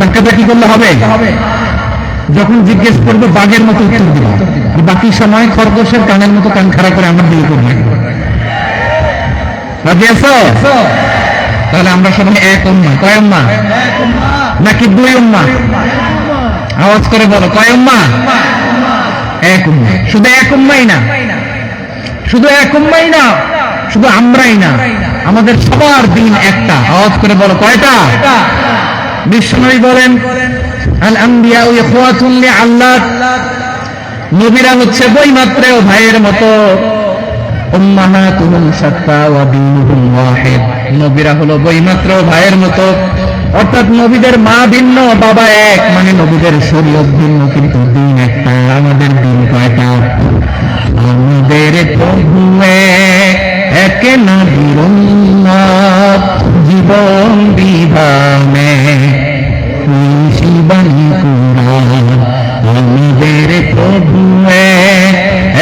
ধাক্কাধাক্কি করলে হবে? যখন জিজ্ঞেস করবে, বাঘের মতো উত্তর দিবে। বাকি সময় খরগোশের কানের মতো কান খাড়া করে আমার দিকে করবে। তাহলে আমরা সবাই এক উম্মা। কয় উম্মা? নাকি দুই উম্মা? আওয়াজ করে বলো, কয় উম্মা? এক উম্মা। শুধু এক উম্মাই না। শুধু এক উম্মাই না, শুধু আমরাই না। আমাদের সবার দিন একটা। আওয়াজ করে বলো কয়টা? বিষ্ণুই বলেন আল আম্বিয়া আল্লাহ নবীরা হচ্ছে বই মাত্র ভাইয়ের মতো। নবীরা হলো বইমাত্র ভাইয়ের মতো। অর্থাৎ নবীদের মা ভিন্ন, বাবা এক। মানে নবীদের শরীয়ত ভিন্ন, কিন্তু দিন একটা, আমাদের দিন কয়টা? আমাদের প্রভু এক নবীর জীবন বিধানে। শিবানী কুরান আমাদের প্রভু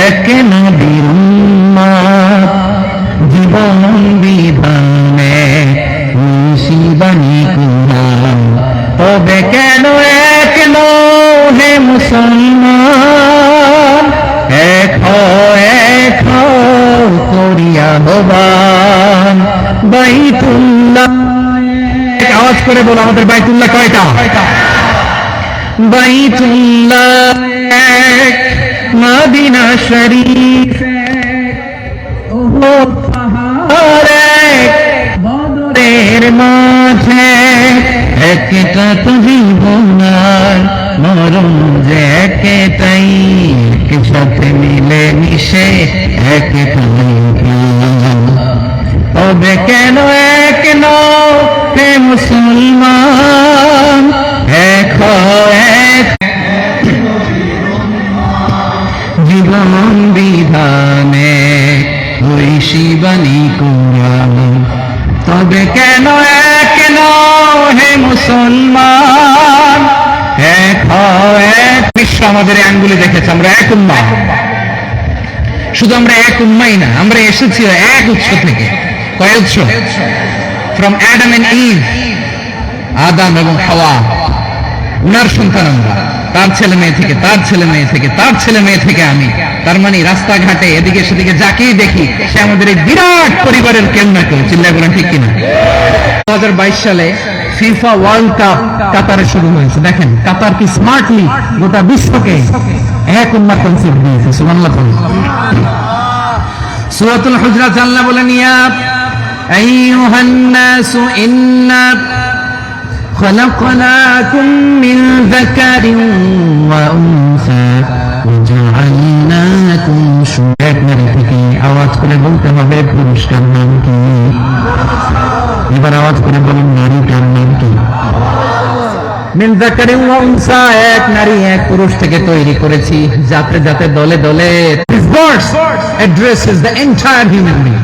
এক নবীর জীবন বিধানে বলো, আমাদের বাইতুল্লাহ কয়টা? বাইতুল্লাহ শরীফ বদরের মাঝে একটা যে একটাই মিলে মিশে তবে কেন এক নও হে মুসলমান এক জীবন বিধানে ওই শিবানী কুরান তবে কেন এক হে মুসলমান এক এক বিশ্ব আমাদের আঙ্গুলে দেখেছে, আমরা এক উম্মা। শুধু আমরা এক উম্মাই না, আমরা এসেছি এক উৎস থেকে। কয় উৎস? ফ্রম অ্যাডাম এন্ড ইভ আদাম এবং হাওয়া, উনার সন্তান আমরা, তার ছেলে মেয়ে থেকে, তার ছেলে মেয়ে থেকে, তার ছেলে মেয়ে থেকে আমি। তার মানে রাস্তাঘাটে এদিকে সেদিকে যাকেই দেখি, সে আমাদের এই বিরাট পরিবারের কেউ কেউ চিল্লা বলেন ঠিক কিনা? দু হাজার বাইশ সালে ফিফা ওয়ার্ল্ড কাপ কাতারে শুরু হয়েছে। দেখেন, কাতার কি স্মার্টলি গোটা বিশ্বকে এক উন্মার কনসেপ্ট দিয়েছে বলুন। সূরাতুল হুজরাত আল্লাহ বলেন, ইয়া আইয়ুহান নাসু ইন্না خلقناكم من ذكر وأنثى وجعلناكم شعوبا থেকে আওয়াজ করে বলতে হবে পুরুষটার নাম কি এবার আওয়াজ করে বলুন নারীটার নাম কি মিন যাকারিন ওয়া উনসা এক নারী এক পুরুষ থেকে তৈরি করেছি যাতে যাতে দলে দলে this verse addresses the entire human being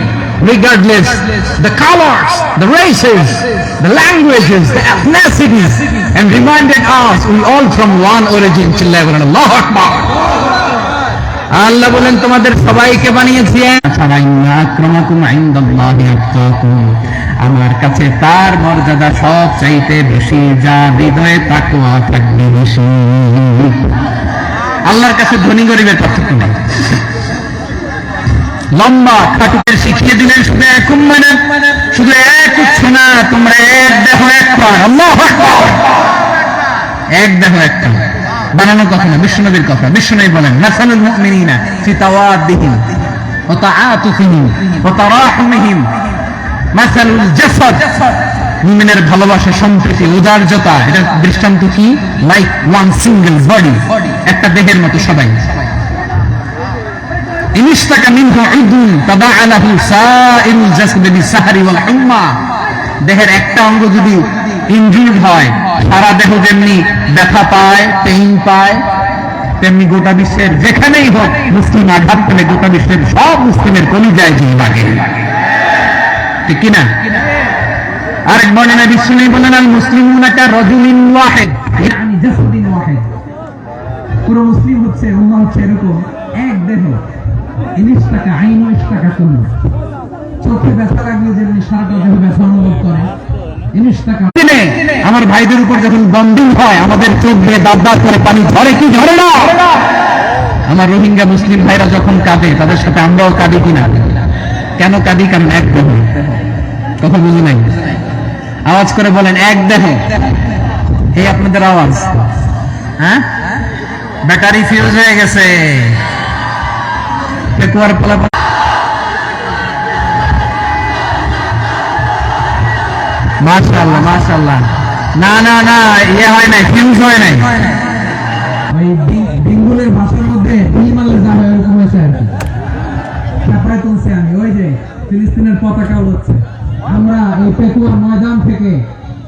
regardless, the colors, the races, the languages, the ethnicities, and reminded us we all from one origin চিল্লায় বলেন আল্লাহু বলেন, তোমাদের সবাইকে বানিয়েছি আতকাকুম আমার কাছে তার মর্যাদা সব চাইতে বেশি, যা হৃদয়ে তাকওয়া থাকবে বেশি। আল্লাহর কাছে ধনী গরিবের পার্থক্য নেই। লম্বা খাটুকের শিখিয়ে দিলেন শুধু এক মানে শুধু এক উৎস না, তোমরা এক দেখো এক এক দেখো এক পান বানানোর কথা না, বিশ্বনবীর কথা। বিশ্বনবী বলেন, নাসালুল মুমিনিনা ফি তাওয়াদ্দিহিম ওয়া তাআতুফিহিম ওয়া তারাহুমিহিম। মাসালুল জাসাদ। মুমিনের ভালোবাসা, সম্প্রীতি, উদারতা, এটা দৃষ্টান্ত কি? লাইক ওয়ান সিঙ্গেল বডি একটা দেহের মতো সবাই। দেহের একটা অঙ্গ যদি ইনজুরড হয়, সারা দেহ যেমনি ব্যথা পায়, পেইন পায়, তেমনি গোটা বিশ্বের যেখানেই হোক মুসলিম আঘাত পেলে গোটা বিশ্বের সব মুসলিমের কলিজায় জিন লাগে ঠিক কিনা আরেক বর্ণনা বিশ্বনী বলেন আল মুসলিম একটা রজুলিন ওয়াহেদ। পুরো মুসলিম হচ্ছে, উম্মা হচ্ছে এরকম এক দেহ। ইনিশ টাকা আইন তুল্য চোখে ব্যথা লাগলে যেমনি সারাটা দেহ ব্যথা অনুভব করে আমার ভাইদের উপর যখন বন্দিং হয়, আমাদের চোখ দিয়ে দাঁত করে পানি ঝরে কি? ঝরে না? আমার রোহিঙ্গা মুসলিম ভাইরা যখন কাঁদে, তাদের সাথে আমরাও কাঁদি কিনা কেন কাঁদি? কারণ এক দেহ। কথা বুঝি নাই? আওয়াজ করে বলেন, এক দেহ। এই আপনাদের আওয়াজ। হ্যাঁ? ব্যাটারি ফিউজ হয়ে গেছে। পেকুয়ার মাশাআল্লাহ না না না ইয়ে হয় নাই ফিউজ হয় নাই। ওই বিঙ্গুলের ভাষার মধ্যে হয় ওরকম হয়েছে আর কি। তারপরে তুলছি আমি ওই যে ফিলিস্তিনের পতাকা উড়ছে আমরা এই পেকুয়ার ময়দান থেকে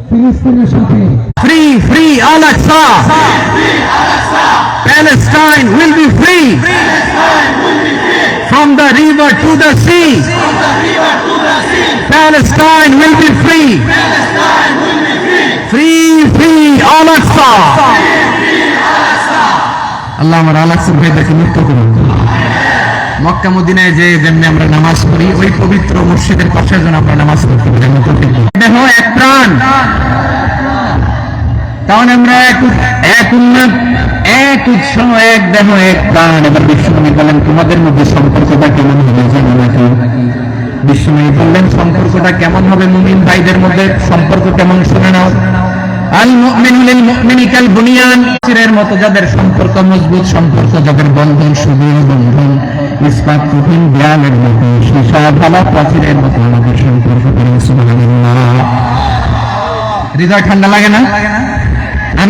ফিলিস্তিনের সাথে free free Al Aqsa Palestine will be free! From the river to the sea. Palestine will be free. Free, free, Al Aqsa. আল্লাহ আমার আল আকসার ভাইদেরকে মুক্ত করুন মক্কা মদিনায় যে যেমনি আমরা নামাজ পড়ি ওই পবিত্র মসজিদের পাশে যেন আমরা নামাজ পড়তে পারি এক প্রাণ তাহলে আমরা এক উন্নত, এক উৎস এক দেহ, এক প্রাণ। এবার বিশ্বনবী বলেন, তোমাদের মধ্যে সম্পর্কটা কেমন হবে জানো নাকি বিশ্বনবী বললেন, সম্পর্কটা কেমন হবে মুমিন ভাইদের মধ্যে? সম্পর্ক কেমন শুনে নাও। আল মুমিনু লিল মুমিনি বুনিয়ান মতো যাদের সম্পর্ক মজবুত, সম্পর্ক যাদের বন্ধন সুদৃঢ় বন্ধন, ইস্পাত কঠিন মতো ভালা, প্রাচীরের মতো আমাদের সম্পর্ক হৃদয় ঠান্ডা লাগে না?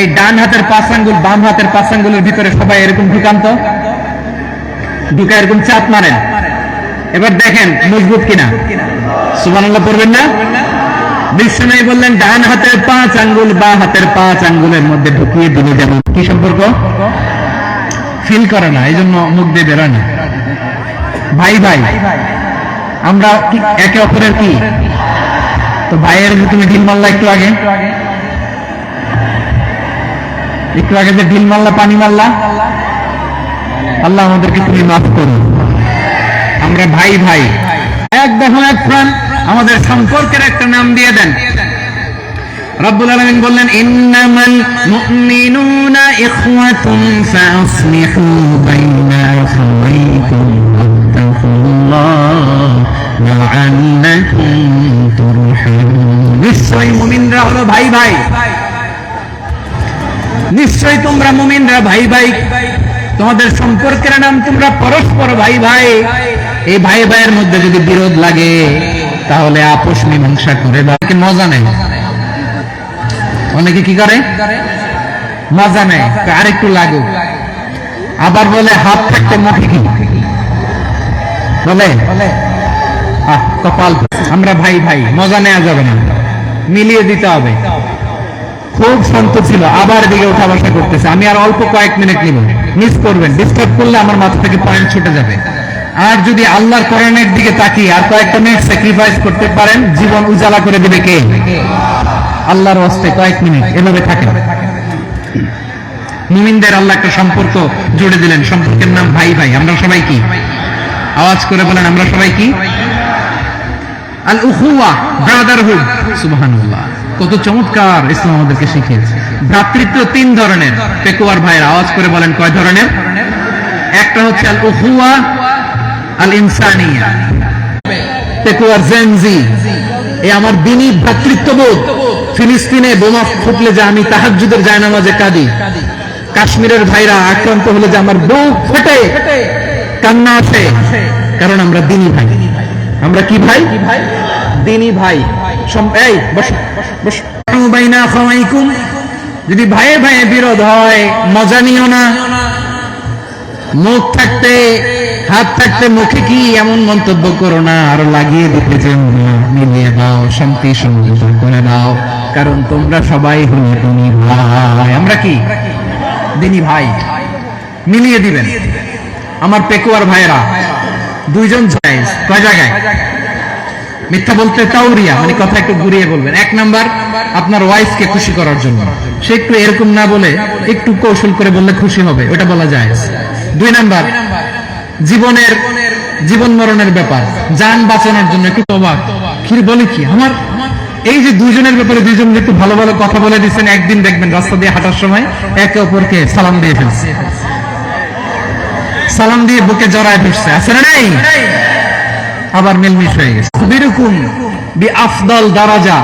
এই ডান হাতের পাঁচ আঙ্গুল, বাম হাতের পাঁচ আঙ্গুলের ভিতরে সবাই এরকম ঢুকান্ত। ঢুকা এরকম চাপ মারেন। এবার দেখেন, মজবুত কিনা। সুবহানাল্লাহ পড়বেন না? বিশ্বনবী বললেন, ডান হাতের পাঁচ আঙ্গুল বা হাতের পাঁচ আঙ্গুলের মধ্যে ঢুকিয়ে দিলে যেমন কি সম্পর্ক? ফিল করে না, এই জন্য মুখ দিয়ে বেরোয় না। ভাই ভাই, আমরা একে অপরের কি? তো ভাইয়ের তুমি ঢিল মারলা একটু আগে। একটু আগে যে ঢিল মারলা, পানি মারলা, আল্লাহ আমাদেরকে তুমি মাফ করো। আমরা ভাই ভাই। এক দেহ এক প্রাণ, আমাদের সম্পর্কের একটা নাম দিয়ে দেন। রব্বুল আলামিন বললেন, ইন্নামাল মুমিনুনা ইখওয়াতুন ফাসলিহু বাইনা আখাওয়াইকুম নিশ্চয়ই মুমিনরা হলো ভাই ভাই। নিশ্চয়ই তোমরা মুমিনরা ভাই ভাই, তোমাদের সম্পর্কের নাম তোমরা পরস্পর ভাই ভাই। এই ভাই ভাইয়ের মধ্যে যদি বিরোধ লাগে, তাহলে আপোষ মীমাংসা করে দাও। মজা নেই অনেকে কি করে? মজা নেই আর একটু লাগুক আবার বলে, হাত থাকতে মুখে কি? বলে কপাল। আমরা ভাই ভাই, মজা নেওয়া যাবে না। মিলিয়ে দিতে হবে। খুব শান্ত ছিল, আবার দিকে উঠা বসা করতেছে। আমি আর অল্প কয়েক মিনিট নিব। মিস করবেন ডিস্টার্ব করলে আমার মাথা থেকে পয়েন্ট ছুটে যাবে। আর যদি আল্লাহর করণের দিকে তাকিয়ে আর কয়েকটা মিনিট স্যাক্রিফাইস করতে পারেন, জীবন উজালা করে দিবে কে? আল্লাহর ওয়াস্তে কয়েক মিনিট, এভাবে থাকেন। মুমিনদের আল্লাহ একটা সম্পর্ক জুড়ে দিলেন। সম্পর্কের নাম ভাই ভাই, আমরা সবাই কি? আওয়াজ করে বলেন, আমরা সবাই কি? আল উখুয়া ব্রাদারহুড। সুবহানাল্লাহ। কত চমৎকার ইসলাম আমাদেরকে শিখিয়েছে। ভ্রাতৃত্ব তিন ধরনের। পেকুয়ার ভাইয়ের আওয়াজ করে বলেন কয় ধরনের? একটা হচ্ছে আল উখুয়া আল ইনসানিয়া পেকুয়ার জেনজি এ আমার দিনী ভ্রাতৃত্ববোধ। ফিলিস্তিনে বোমা ফুটলে যে আমি তাহাজ্জুদের জায়নামাজে কাঁদি। কাশ্মীরের ভাইরা আক্রান্ত হলে যে আমার বুক ফেটে, কান্না আসে। কারণ আমরা দিনী ভাই। আমরা কি ভাই? দিনী ভাই। যদি ভাইয়ে ভাইয়ে বিরোধ হয়, মজা নিও না। মুখ থাকতে, হাত থাকতে, মুখে কি এমন মন্তব্য করো না? আরও লাগিয়ে দিতে মিলিয়ে দাও শান্তি সমঝোতা করে দাও কারণ তোমরা সবাই হলে তুমি ভাই। আমরা কি? দিনী ভাই। মিলিয়ে দিবেন। আমার পেকুয়ার ভাইয়েরা। দুইজন জায়েজ কয় জায়গায়? মিথ্যা বলতে তাওরিয়া মানে কথা একটু ঘুরিয়ে বলবেন। এক নাম্বার, আপনার ওয়াইফকে খুশি করার জন্য। সে একটু এরকম না বলে একটু কৌশল করে বললে খুশি হবে, ওটা বলা যায়। দুই নাম্বার, জীবনের, জীবন মরণের ব্যাপার, যান বাঁচানোর জন্য একটু অবাক কি বলে কি, আমার এই যে দুইজনের ব্যাপারে দুইজন একটু ভালো ভালো কথা বলে দিচ্ছেন, একদিন দেখবেন রাস্তা দিয়ে হাঁটার সময় একে অপরকে সালাম দিয়ে ফেলছে। সালাম দিয়ে বুকে জড়ায় ফিরছে আছে না নাই? আবার মিলমিশ হয়ে গেছে। বি আফদল দারাজা।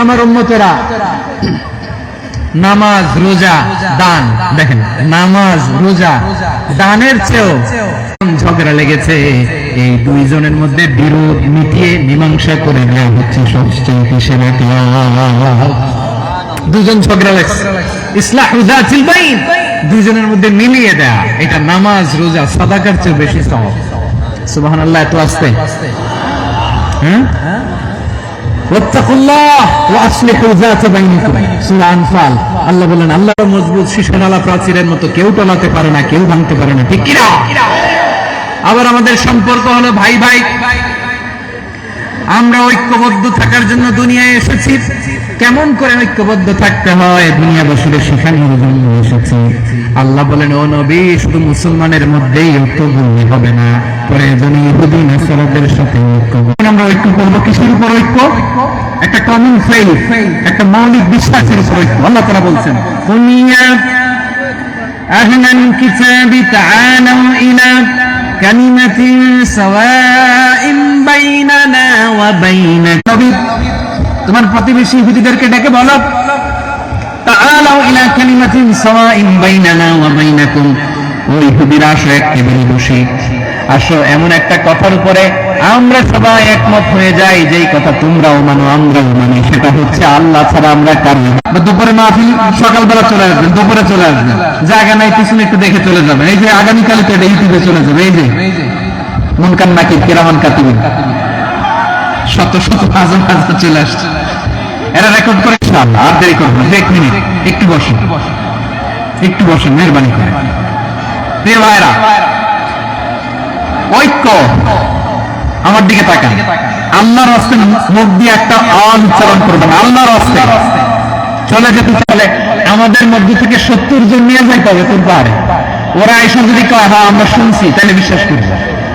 আমার নামাজ দান। দেখেন, নামাজ দানের চেয়েও ঝগড়া লেগেছে। এই দুইজনের মধ্যে বিরোধ মিটিয়ে মীমাংসা করে নেওয়া হচ্ছে দুজন ঝগড়া লাগছে। দুজনের মধ্যে মিলিয়ে দেয়া। এটা নামাজ, রোজা, সাদাকার চেয়ে বেশি হ্যাঁ? আল্লাহ মজবুত শিশুনালা প্রাচীরের মতো কেউ টলাতে পারে না, কেউ ভাঙতে পারে না। ঠিক আবার আমাদের সম্পর্ক হলো ভাই ভাই আমরা ঐক্যবদ্ধ থাকার জন্য দুনিয়ায় এসেছি কেমন করে ঐক্যবদ্ধ থাকতে হয় দুনিয়া বসুরে শেখানোর জন্য এসেছি আল্লাহ বলেন ও নবী শুধু মুসলমানের মধ্যেই ঐক্য বললে হবে না প্রয়োজনে ইহুদি নাসারাদের সাথে ঐক্য করবো। আমরা ঐক্য করবো কিসের উপর ঐক্য একটা কমন ফেইথ একটা মৌলিক বিশ্বাসের উপর ঐক্য আল্লাহ তারা বলছেন দুনিয়া أهل الكتاب تعالوا إلى كلمة سواء بيننا وبينكم তোমার প্রতিবেশী ইহুদিদেরকে ডেকে বলো। সেটা হচ্ছে আল্লাহ ছাড়া আমরা দুপুরে মাহফিল, সকালবেলা চলে আসবেন, দুপুরে চলে আসবেন। জায়গা নাই, পিছনে একটু দেখে চলে যাবেন। এই যে আগামীকাল চলে যাবে, এই যে। মুনকান নাকি কেরামান কাতিবিন শত শত হাজার হাজার চলে আসছে। এরা রেকর্ড করে ইনশাআল্লাহ আর দেরি করব না। এক মিনিট একটু বসুন একটু বসুন মেহরবানি করে। প্রিয় ভাইরা, ঐক্য। আমার দিকে তাকান। আল্লাহর হস্তে মুখ দিয়ে একটা আওয়াজ উচ্চারণ করবেন আল্লাহর হস্তে। চলে যেতে চলে। আমাদের মধ্যে থেকে সত্তর জন নিয়ে যাইতে হবে তোর পাহাড়ে ওরা এসব যদি কয় হ্যাঁ আমরা শুনছি, তাহলে বিশ্বাস করব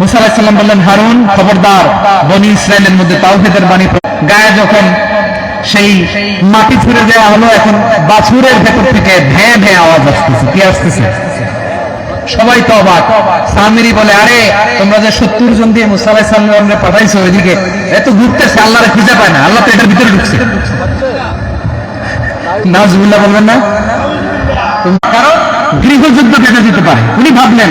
মুসা আলাইসাল্লাম বললেন, হারুন, খবরদার, বনি ইসরায়েলের মধ্যে তাওহিদের বাণী গায়ে যখন সেই মাটি ছুড়ে দেওয়া হলো, এখন বাছুরের ভেতর থেকে ভ্যাঁ ভ্যাঁ আওয়াজ আসতেছে। কি আসতেছে? সবাই তো অবাক। সামিরি বলে, আরে, তোমরা যে সত্তর জন দিয়ে মুসা আলাইসাল্লামকে পাঠাইছো ওইদিকে এত ঘুরতেছে, আল্লাহরে খুঁজে পায় না, আল্লাহ তো এটার ভিতরে ঢুকছে। নাজবুল্লাহ বলবেন না? কারণ গৃহযুদ্ধ কেটে দিতে পারে। উনি ভাবলেন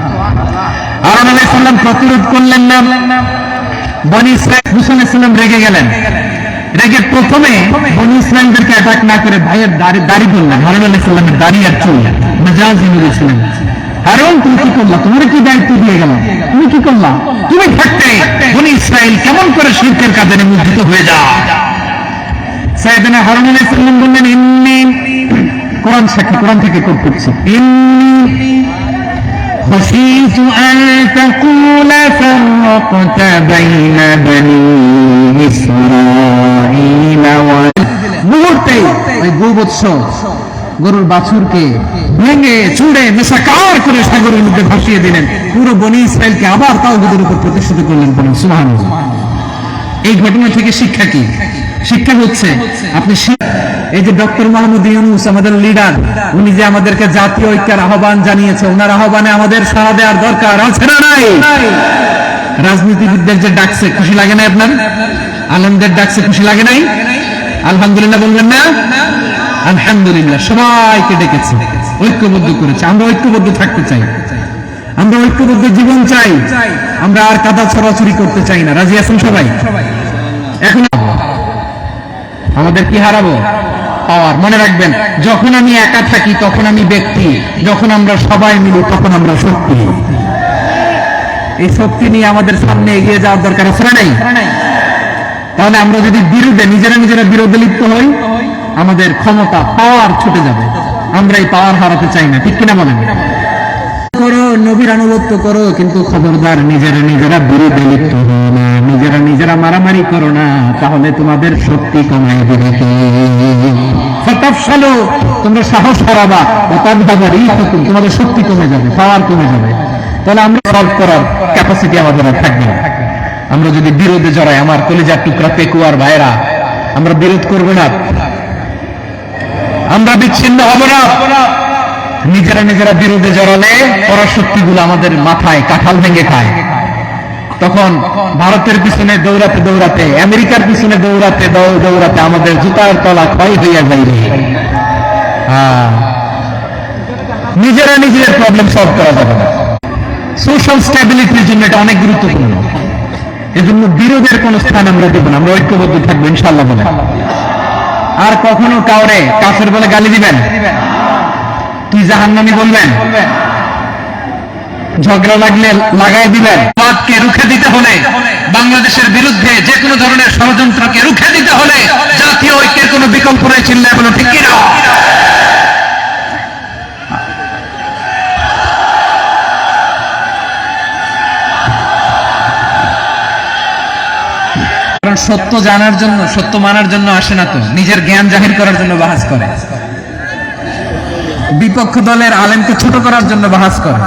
আরন আলাইসাল্লাম প্রতিরোধ করলেন না? বনি ইসরায়েল মুসা আলাইসাল্লাম রেগে গেলেন। এটাকে প্রথমে বনি ইসলামদেরকে অ্যাটাক না করে ভাইয়ের দাড়ি বললেন হারুন আলাহ সাল্লামের দাড়ি আর চুল। মেজাজ বলেছিলেন হারুন, তুমি কি করলা? তোমার কি দায়িত্ব দিয়ে গেলাম তুমি কি করলা? তুমি থাকতে বনি ইসরায়েল কেমন করে শিল্পের কাজে নিমজ্জিত হয়ে যা সাইয়েদনা হারুন আলাইহিস সালাম বললেন, ইন্নি কোরআন সাক্ষী কোরআন থেকে করছি ইন্নি خشيت أن تقول فرقت بين بني إسرائيل و মুহূর্তে ওই গোবৎস গরুর বাছুরকে ভেঙে চুড়ে মেশাকার করে সাগরের মধ্যে ভাসিয়ে দিলেন পুরো বনি ইসরায়েলকে আবার তাওগুদের উপর প্রতিষ্ঠিত করলেন বলেন সুবহানাল্লাহ এই ঘটনা থেকে শিক্ষা কি শিক্ষা হচ্ছে আপনি শি- এই যে ডক্টর মাহমুদ ইউনুস আমাদের লিডার উনি যে আমাদেরকে জাতীয় ঐক্যের আহ্বান জানিয়েছে, ওনার আহ্বানে আমাদের সাড়া দেওয়ার দরকার, আছে না নাই? রাজনীতিবিদদের যে ডাকছে, খুশি লাগে না আপনার? আলমদের ডাকছে, খুশি লাগে নাই? আলহামদুলিল্লাহ বলবেন না? আলহামদুলিল্লাহ, সবাইকে ডেকেছে, ঐক্যবদ্ধ করেছে। আমরা ঐক্যবদ্ধ থাকতে চাই। আমরা ঐক্যবদ্ধ জীবন চাই। আমরা আর কাদা ছড়াছড়ি করতে চাই না। রাজি আছেন সবাই? এখন আমাদের কি হারাবো? পাওয়ার, মনে রাখবেন, যখন আমি একা থাকি, তখন আমি ব্যক্তি। যখন আমরা সবাই মিলি, তখন আমরা শক্তি। এই শক্তি নিয়ে আমাদের সামনে এগিয়ে যাওয়ার দরকার আছে না নাই? তাহলে আমরা যদি বিরোধে, নিজেরা নিজেরা বিরোধে লিপ্ত হই, আমাদের ক্ষমতা, পাওয়ার ছুটে যাবে। আমরা এই পাওয়ার হারাতে চাই না, ঠিক কিনা বলেন? করো, নবীর আনুগত্য করো, কিন্তু খবরদার নিজেরা নিজেরা বিরোধে লিপ্ত হো না নিজেরা নিজেরা মারামারি করো না, তাহলে তোমাদের শক্তি কমায় দিবে? তোমরা সাহস হারাবা অতাদ্ভাবার তোমাদের শক্তি কমে যাবে পাওয়ার কমে যাবে। তাহলে আমরা সলভ করার ক্যাপাসিটি আমাদের আর থাকবে না। আমরা যদি বিরোধে জড়াই, আমার কলিজার টুকরা পেকুয়ার ভাইরা আমরা বিরোধ করব না। আমরা বিচ্ছিন্ন হব না। নিজেরা নিজেরা বিরোধে জড়ালে পরাশক্তিগুলো আমাদের মাথায় কাঁঠাল ভেঙে খায়। তখন ভারতের পিছনে দৌড়াতে দৌড়াতে, আমেরিকার পিছনে দৌড়াতে দৌড়াতে আমাদের জুতার তলা ক্ষয় হইয়া যাইবে হ্যাঁ। নিজেরা নিজেদের প্রবলেম সলভ করা যাবে না। সোশ্যাল স্ট্যাবিলিটির জন্য এটা অনেক গুরুত্বপূর্ণ। এজন্য বিরোধের কোন স্থান আমরা দেব না, আমরা ঐক্যবদ্ধ থাকব ইনশাল্লাহ বলে। আর কখনো কাউরে কাফের বলে গালি দিবেন? তুই জাহান্নামি বলবেন? ঝগড়া লাগলে লাগাই দিবেন। বাদকে রুখে দিতে হলে, বাংলাদেশের বিরুদ্ধে যে কোনো ধরনের ষড়যন্ত্রকে রুখে দিতে হলে জাতীয় ঐক্যের কোনো বিকল্প নেই চিল্লায় বলো ঠিক কিনা? সত্য জানার জন্য, সত্য মানার জন্য আসে না তো, নিজের জ্ঞান জাহির করার জন্য বাহাস করে। বিপক্ষ দলের আলেমকে ছোট করার জন্য বাহাস করে।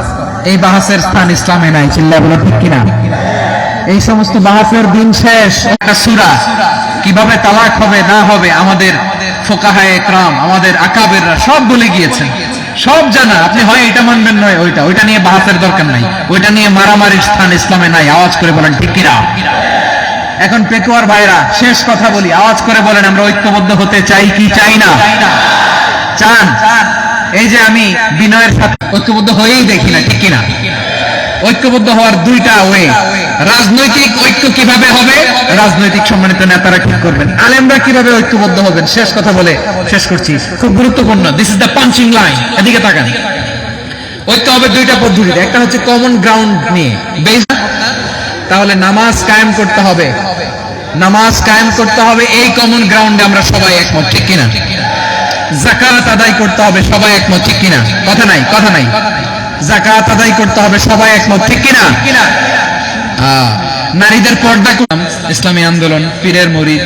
এই বাহাসের স্থান ইসলামে নাই চিল্লা বলে ঠিক কিনা? এই সমস্ত বাহাসের দিন শেষ, একটা সুরা। কীভাবে তালাক হবে, না হবে, আমাদের ফোকাহায় একরাম, আমাদের আকাবেররা সব বলে গিয়েছেন। সব জানা, আপনি হয় এটা মানবেন, নয় ওইটা। ওইটা নিয়ে বাহাসের দরকার নাই। ওইটা নিয়ে মারামারির স্থান ইসলামে নাই, আওয়াজ করে বলেন ঠিক এখন পেকুয়ার ভাইরা, শেষ কথা বলি, আওয়াজ করে বলেন, আমরা ঐক্যবদ্ধ হতে চাই কি চাই না? চান? এই যে আমি বিনয়ের সাথে ঐক্যবদ্ধ হয়েই দেখি না, ঠিক কিনা? ঐক্যবদ্ধ হওয়ার দুইটা ওয়ে রাজনৈতিক ঐক্য কীভাবে হবে? রাজনৈতিক সম্মানিত নেতারা ঠিক করবেন। আলেমরা কীভাবে ঐক্যবদ্ধ হবেন? শেষ কথা বলে শেষ করছি। খুব গুরুত্বপূর্ণ। This is the punching line এদিকে তাকান। ঐক্য হবে দুইটা পদ্ধতিতে। একটা হচ্ছে কমন গ্রাউন্ড নিয়ে। বেস তাহলে নামাজ কায়েম করতে হবে। নামাজ কায়েম করতে হবে। এই কমন গ্রাউন্ডে আমরা সবাই একমত, ঠিক কিনা? জাকাত আদায় করতে হবে সবাই একমত ঠিক কিনা? কথা নাই কথা নাই। জাকাত আদায় করতে হবে সবাই একমত ঠিক কিনা? নারীদের পর্দা করলাম ইসলামী আন্দোলন পীরের মুড়ি